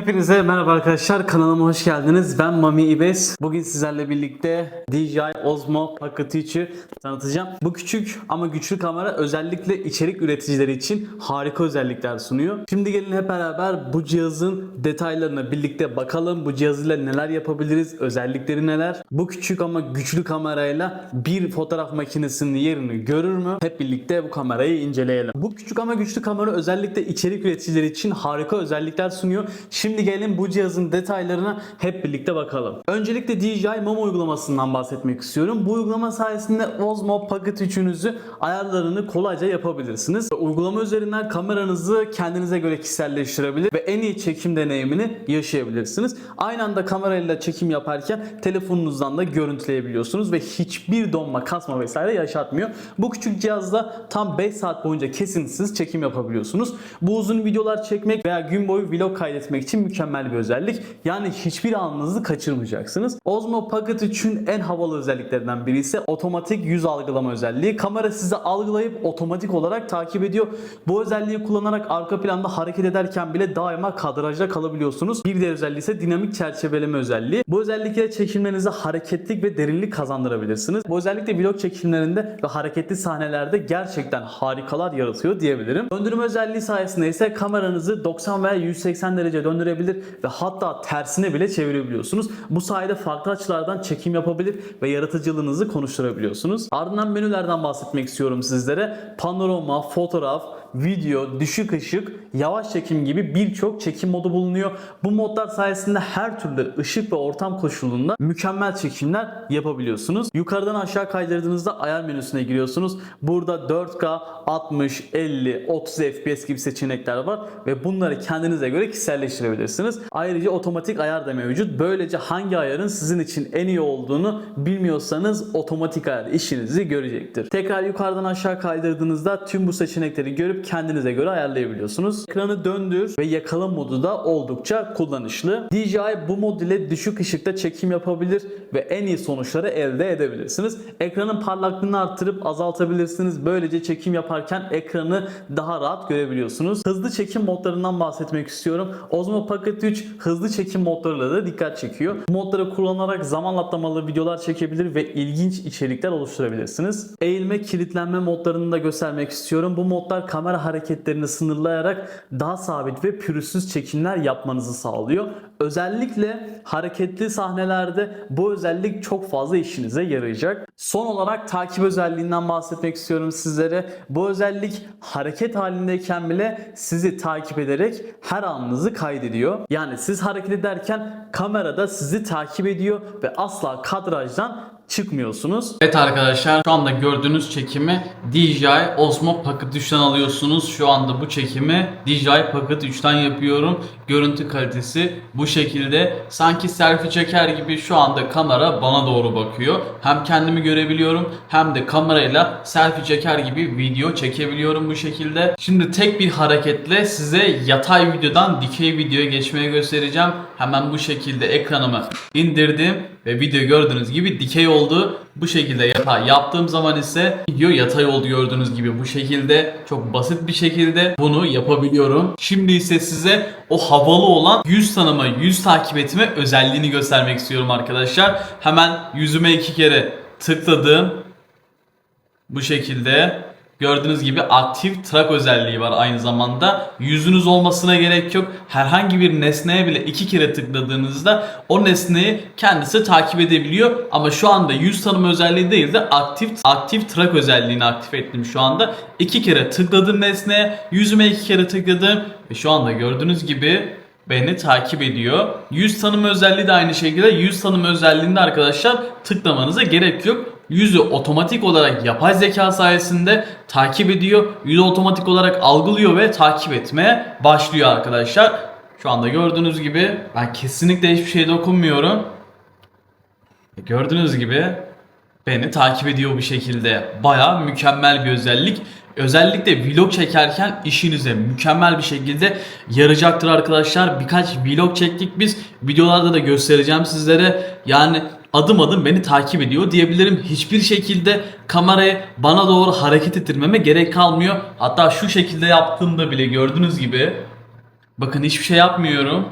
Hepinize merhaba arkadaşlar kanalıma hoş geldiniz. Ben Mami İbes. Bugün sizlerle birlikte DJI Osmo Pocket 3'ü tanıtacağım. Bu küçük ama güçlü kamera özellikle içerik üreticileri için harika özellikler sunuyor. Şimdi gelin hep beraber bu cihazın detaylarına birlikte bakalım. Bu cihaz ile neler yapabiliriz, özellikleri neler? Bu küçük ama güçlü kamerayla bir fotoğraf makinesinin yerini görür mü? Hep birlikte bu kamerayı inceleyelim. Bu küçük ama güçlü kamera özellikle içerik üreticileri için harika özellikler sunuyor. Şimdi gelin bu cihazın detaylarına hep birlikte bakalım. Öncelikle DJI Mom uygulamasından bahsetmek istiyorum. Bu uygulama sayesinde Osmo Pocket 3'ünüzü ayarlarını kolayca yapabilirsiniz. Uygulama üzerinden kameranızı kendinize göre kişiselleştirebilir ve en iyi çekim deneyimini yaşayabilirsiniz. Aynı anda kamerayla çekim yaparken telefonunuzdan da görüntüleyebiliyorsunuz ve hiçbir donma, kasma vesaire yaşatmıyor. Bu küçük cihazla tam 5 saat boyunca kesintisiz çekim yapabiliyorsunuz. Bu uzun videolar çekmek veya gün boyu vlog kaydetmek için mükemmel bir özellik. Yani hiçbir anınızı kaçırmayacaksınız. Osmo Pocket 3'ün en havalı özelliklerinden biri ise otomatik yüz algılama özelliği. Kamera sizi algılayıp otomatik olarak takip ediyor. Bu özelliği kullanarak arka planda hareket ederken bile daima kadrajda kalabiliyorsunuz. Bir diğer özelliği ise dinamik çerçeveleme özelliği. Bu özellikle çekimlerinize hareketlik ve derinlik kazandırabilirsiniz. Bu özellikle vlog çekimlerinde ve hareketli sahnelerde gerçekten harikalar yaratıyor diyebilirim. Döndürme özelliği sayesinde ise kameranızı 90 veya 180 derece döndürebilir ve hatta tersine bile çevirebiliyorsunuz. Bu sayede farklı açılardan çekim yapabilir ve yaratıcılığınızı konuşturabiliyorsunuz. Ardından menülerden bahsetmek istiyorum sizlere. Panorama, fotoğraf, video, düşük ışık, yavaş çekim gibi birçok çekim modu bulunuyor. Bu modlar sayesinde her türlü ışık ve ortam koşulunda mükemmel çekimler yapabiliyorsunuz. Yukarıdan aşağı kaydırdığınızda ayar menüsüne giriyorsunuz. Burada 4K, 60, 50, 30 FPS gibi seçenekler var ve bunları kendinize göre kişiselleştirebilirsiniz. Ayrıca otomatik ayar da mevcut. Böylece hangi ayarın sizin için en iyi olduğunu bilmiyorsanız otomatik ayar işinizi görecektir. Tekrar yukarıdan aşağı kaydırdığınızda tüm bu seçenekleri görüp kendinize göre ayarlayabiliyorsunuz. Ekranı döndür ve yakala modu da oldukça kullanışlı. DJI bu mod ile düşük ışıkta çekim yapabilir ve en iyi sonuçları elde edebilirsiniz. Ekranın parlaklığını arttırıp azaltabilirsiniz. Böylece çekim yaparken ekranı daha rahat görebiliyorsunuz. Hızlı çekim modlarından bahsetmek istiyorum. Osmo Pocket 3 hızlı çekim modlarıyla da dikkat çekiyor. Bu modları kullanarak zaman atlamalı videolar çekebilir ve ilginç içerikler oluşturabilirsiniz. Eğilme, kilitlenme modlarını da göstermek istiyorum. Bu modlar kamera hareketlerini sınırlayarak daha sabit ve pürüzsüz çekimler yapmanızı sağlıyor. Özellikle hareketli sahnelerde bu özellik çok fazla işinize yarayacak. Son olarak takip özelliğinden bahsetmek istiyorum sizlere. Bu özellik hareket halindeyken bile sizi takip ederek her anınızı kaydediyor. Yani siz hareket ederken kamerada sizi takip ediyor ve asla kadrajdan çıkmıyorsunuz. Evet arkadaşlar şu anda gördüğünüz çekimi DJI Osmo Pocket 3'ten alıyorsunuz. Şu anda bu çekimi DJI Pocket 3'ten yapıyorum. Görüntü kalitesi bu şekilde. Sanki selfie çeker gibi şu anda kamera bana doğru bakıyor. Hem kendimi görebiliyorum hem de kamerayla selfie çeker gibi video çekebiliyorum bu şekilde. Şimdi tek bir hareketle size yatay videodan dikey videoya geçmeye göstereceğim. Hemen bu şekilde ekranımı indirdim ve video gördüğünüz gibi dikey oldu. Bu şekilde yatay yaptığım zaman ise video yatay oldu gördüğünüz gibi bu şekilde çok basit bir şekilde bunu yapabiliyorum. Şimdi ise size o havalı olan yüz tanıma, yüz takip etme özelliğini göstermek istiyorum arkadaşlar. Hemen yüzüme iki kere tıkladım. Bu şekilde Gördüğünüz gibi aktif track özelliği var aynı zamanda. Yüzünüz olmasına gerek yok. Herhangi bir nesneye bile iki kere tıkladığınızda o nesneyi kendisi takip edebiliyor. Ama şu anda yüz tanıma özelliği değil de aktif aktif track özelliğini aktif ettim şu anda. İki kere tıkladım nesneye, yüzüme iki kere tıkladım ve şu anda gördüğünüz gibi beni takip ediyor. Yüz tanıma özelliği de aynı şekilde. Yüz tanıma özelliğinde arkadaşlar tıklamanıza gerek yok. Yüzü otomatik olarak yapay zeka sayesinde takip ediyor. Yüzü otomatik olarak algılıyor ve takip etmeye başlıyor arkadaşlar. Şu anda gördüğünüz gibi ben kesinlikle hiçbir şey dokunmuyorum. Gördüğünüz gibi beni takip ediyor bu şekilde. Baya mükemmel bir özellik. Özellikle vlog çekerken işinize mükemmel bir şekilde yarayacaktır arkadaşlar. Birkaç vlog çektik biz. Videolarda da göstereceğim sizlere. Yani adım adım beni takip ediyor diyebilirim. Hiçbir şekilde kamerayı bana doğru hareket ettirmeme gerek kalmıyor. Hatta şu şekilde yaptığımda bile gördüğünüz gibi bakın hiçbir şey yapmıyorum.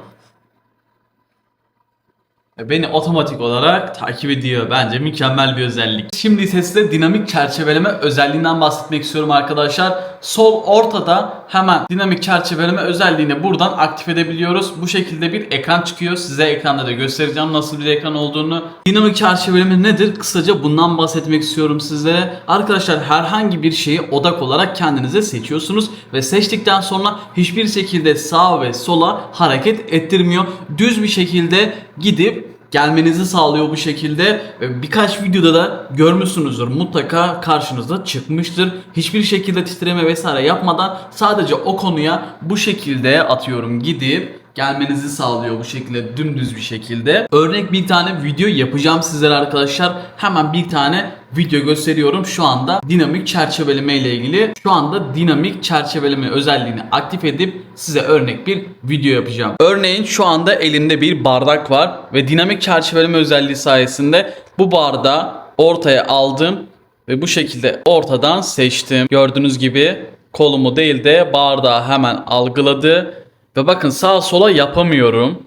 Beni otomatik olarak takip ediyor. Bence mükemmel bir özellik. Şimdi ise size dinamik çerçeveleme özelliğinden bahsetmek istiyorum arkadaşlar. Sol ortada hemen dinamik çerçeveleme özelliğini buradan aktif edebiliyoruz. Bu şekilde bir ekran çıkıyor. Size ekranda da göstereceğim nasıl bir ekran olduğunu. Dinamik çerçeveleme nedir? Kısaca bundan bahsetmek istiyorum sizlere. Arkadaşlar herhangi bir şeyi odak olarak kendinize seçiyorsunuz ve seçtikten sonra hiçbir şekilde sağa ve sola hareket ettirmiyor. Düz bir şekilde gidip gelmenizi sağlıyor bu şekilde. Birkaç videoda da görmüşsünüzdür. Mutlaka karşınıza çıkmıştır. Hiçbir şekilde titreme vesaire yapmadan sadece o konuya bu şekilde atıyorum gidip gelmenizi sağlıyor bu şekilde dümdüz bir şekilde. Örnek bir tane video yapacağım sizlere arkadaşlar. Hemen bir tane video gösteriyorum. Şu anda dinamik çerçeveleme ile ilgili. Şu anda dinamik çerçeveleme özelliğini aktif edip size örnek bir video yapacağım. Örneğin şu anda elimde bir bardak var ve dinamik çerçeveleme özelliği sayesinde bu bardağı ortaya aldım ve bu şekilde ortadan seçtim. Gördüğünüz gibi kolumu değil de bardağı hemen algıladı. Ve bakın sağa sola yapamıyorum.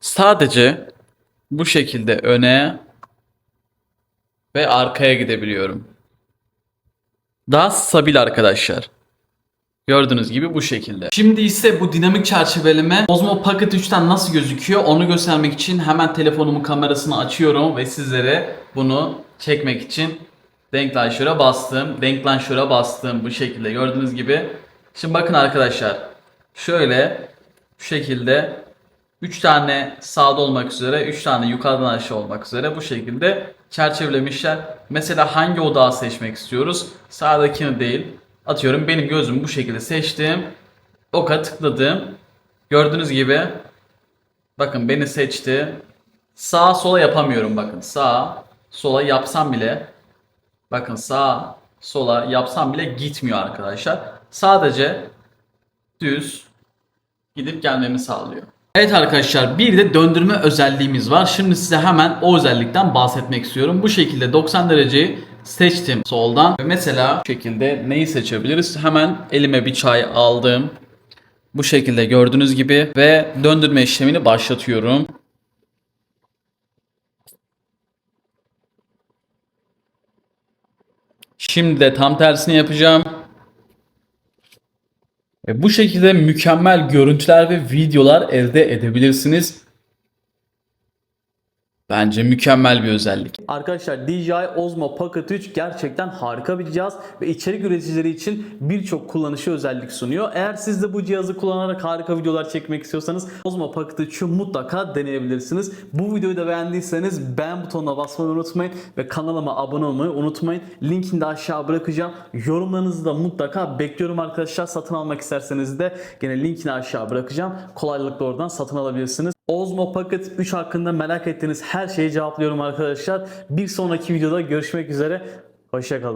Sadece bu şekilde öne ve arkaya gidebiliyorum. Daha stabil arkadaşlar. Gördüğünüz gibi bu şekilde. Şimdi ise bu dinamik çerçeveleme Osmo Pocket 3'ten nasıl gözüküyor onu göstermek için hemen telefonumun kamerasını açıyorum ve sizlere bunu çekmek için Denklanşör'e bastım. Denklanşör'e bastım bu şekilde gördüğünüz gibi. Şimdi bakın arkadaşlar. Şöyle şu şekilde 3 tane sağda olmak üzere 3 tane yukarıdan aşağı olmak üzere bu şekilde çerçevelemişler. Mesela hangi odağı seçmek istiyoruz? Sağdakini değil. Atıyorum benim gözüm bu şekilde seçtim. Oka tıkladım. Gördüğünüz gibi bakın beni seçti. Sağa sola yapamıyorum bakın. Sağa sola yapsam bile bakın sağa sola yapsam bile gitmiyor arkadaşlar. Sadece düz gidip gelmemi sağlıyor. Evet arkadaşlar bir de döndürme özelliğimiz var. Şimdi size hemen o özellikten bahsetmek istiyorum. Bu şekilde 90 dereceyi seçtim soldan. Ve mesela bu şekilde neyi seçebiliriz? Hemen elime bir çay aldım. Bu şekilde gördüğünüz gibi ve döndürme işlemini başlatıyorum. Şimdi de tam tersini yapacağım. Bu şekilde mükemmel görüntüler ve videolar elde edebilirsiniz. Bence mükemmel bir özellik. Arkadaşlar DJI Osmo Pocket 3 gerçekten harika bir cihaz ve içerik üreticileri için birçok kullanışı özellik sunuyor. Eğer siz de bu cihazı kullanarak harika videolar çekmek istiyorsanız Osmo Pocket 3'ü mutlaka deneyebilirsiniz. Bu videoyu da beğendiyseniz beğen butonuna basmayı unutmayın ve kanalıma abone olmayı unutmayın. Linkini de aşağı bırakacağım. Yorumlarınızı da mutlaka bekliyorum arkadaşlar. Satın almak isterseniz de gene linkini aşağı bırakacağım. Kolaylıkla oradan satın alabilirsiniz. Osmo Pocket 3 hakkında merak ettiğiniz her şeyi cevaplıyorum arkadaşlar. Bir sonraki videoda görüşmek üzere. Hoşçakalın.